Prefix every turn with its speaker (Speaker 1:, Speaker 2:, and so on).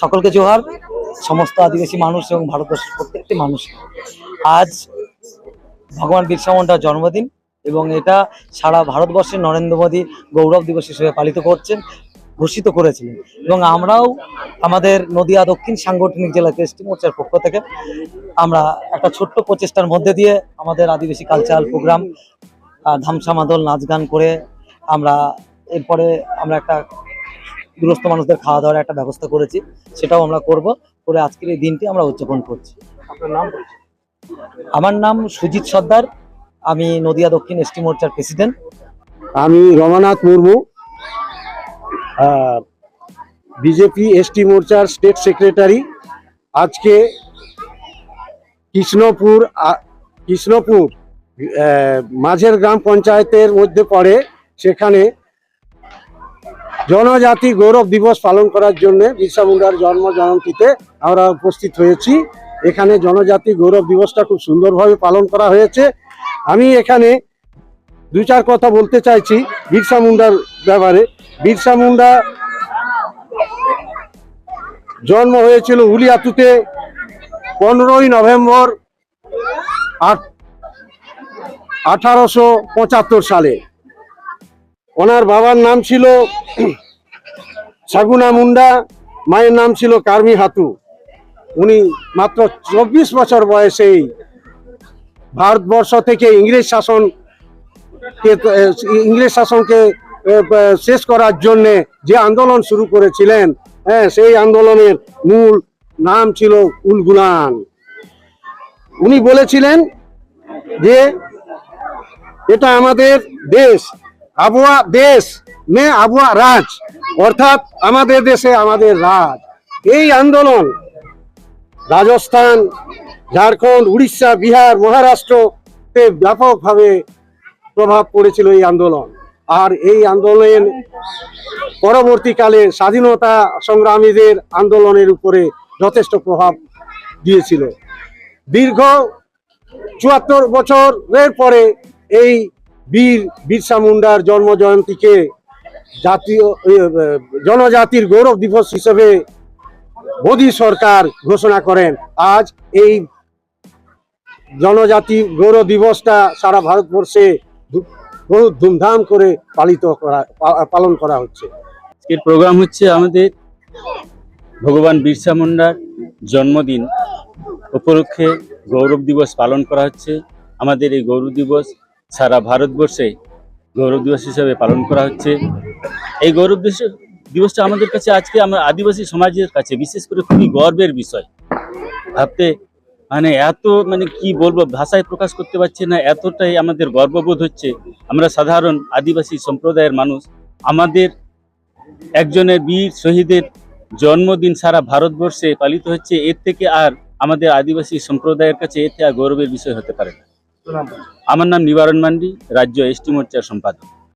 Speaker 1: সকলকে জোহার। সমস্ত আদিবাসী মানুষ এবং ভারতবর্ষের প্রত্যেকটি মানুষ। আজ ভগবান বিরসা মুন্ডার জন্মদিন এবং এটা সারা ভারতবর্ষের নরেন্দ্র মোদী গৌরব দিবস হিসেবে পালিত করছেন, ঘোষিত করেছিলেন। এবং আমরাও আমাদের নদিয়া দক্ষিণ সাংগঠনিক জেলা কৃষ্টি মোর্চার পক্ষ থেকে আমরা একটা ছোট্ট প্রচেষ্টার মধ্যে দিয়ে আমাদের আদিবাসী কালচারাল প্রোগ্রাম ধামসা মাদল নাচ গান করে আমরা এরপরে আমরা একটা দুরস্থ মানুষদের খাওয়া দাওয়ার একটা ব্যবস্থা করেছি সেটাও আমরা করব। করে আজকের এই দিনটি আমরা উদযাপন করছি।
Speaker 2: আপনার নাম?
Speaker 1: আমার নাম সুজিত সর্দার। আমি নদিয়া দক্ষিণ এসটি মোর্চার প্রেসিডেন্ট।
Speaker 2: আমি রমানাথ মুর্মু। বিজেপি এসটি মোর্চার স্টেট সেক্রেটারি। আজকে কৃষ্ণপুর কৃষ্ণপুর আহ, মাঝের গ্রাম পঞ্চায়েতের মধ্যে পড়ে সেখানে জনজাতি গৌরব দিবস পালন করার জন্য বিরসা মুন্ডার জন্ম জয়ন্তীতে আমরা উপস্থিত হয়েছি। এখানে জনজাতি গৌরব দিবসটা খুব সুন্দরভাবে পালন করা হয়েছে। আমি এখানে দু চার কথা বলতে চাইছি বিরসা মুন্ডার ব্যাপারে। বিরসা মুন্ডা জন্ম হয়েছিল উলিয়াতুতে পনেরোই নভেম্বর আঠারোশো পঁচাত্তর সালে। ওনার বাবার নাম ছিল সাগুনা মুন্ডা, মায়ের নাম ছিল কার্মি হাতু। উনি মাত্র চব্বিশ বছর বয়সেই ভারতবর্ষ থেকে ইংরেজ শাসন ইংরেজ শাসনকে শেষ করার জন্য যে আন্দোলন শুরু করেছিলেন হ্যাঁ সেই আন্দোলনের মূল নাম ছিল উলগুলান উনি বলেছিলেন যে, এটা আমাদের দেশ আবহাওয়া দেশ মে আবহাওয়া রাজ, অর্থাৎ আমাদের দেশে আমাদের রাজ। এই আন্দোলন রাজস্থান, ঝাড়খণ্ড, উড়িষ্যা, বিহার, মহারাষ্ট্রতে ব্যাপকভাবে প্রভাব পড়েছিল এই আন্দোলন। আর এই আন্দোলন পরবর্তীকালে স্বাধীনতা সংগ্রামীদের আন্দোলনের উপরে যথেষ্ট প্রভাব দিয়েছিল। দীর্ঘ চুয়াত্তর বছরের পরে এই বীর, বিরসা মুন্ডার জন্ম জয়ন্তীকে জাতীয় জনজাতির গৌরব দিবস হিসেবে মোদী সরকার ঘোষণা করেন। আজ এই জনজাতি গৌরব দিবসটা সারা ভারতবর্ষে বহু ধুমধাম করে পালিত করা পালন করা হচ্ছে।
Speaker 3: আজকের প্রোগ্রাম হচ্ছে আমাদের ভগবান বিরসা মুন্ডার জন্মদিন। উপলক্ষে গৌরব দিবস পালন করা হচ্ছে। আমাদের এই গৌরব দিবস সারা ভারতবর্ষে গৌরব দিবস হিসেবে পালন করা হচ্ছে। এই গৌরব দিবস- দিবসটা আমাদের কাছে আজকে আমরা আদিবাসী সমাজের কাছে বিশেষ করে খুবই গর্বের বিষয়। ভাবতে মানে এত মানে কি বলব, ভাষায় প্রকাশ করতে পারছি না, এতটাই আমাদের গর্ববোধ হচ্ছে। আমরা সাধারণ আদিবাসী সম্প্রদায়ের মানুষ, আমাদের একজনের বীর শহীদের জন্মদিন সারা ভারতবর্ষে পালিত হচ্ছে, এর থেকে আর আমাদের আদিবাসী সম্প্রদায়ের কাছে এতে আর গৌরবের বিষয় হতে পারে না। আমার নাম নিবারণ মান্ডি রাজ্য এসটি মোর্চার সম্পাদক।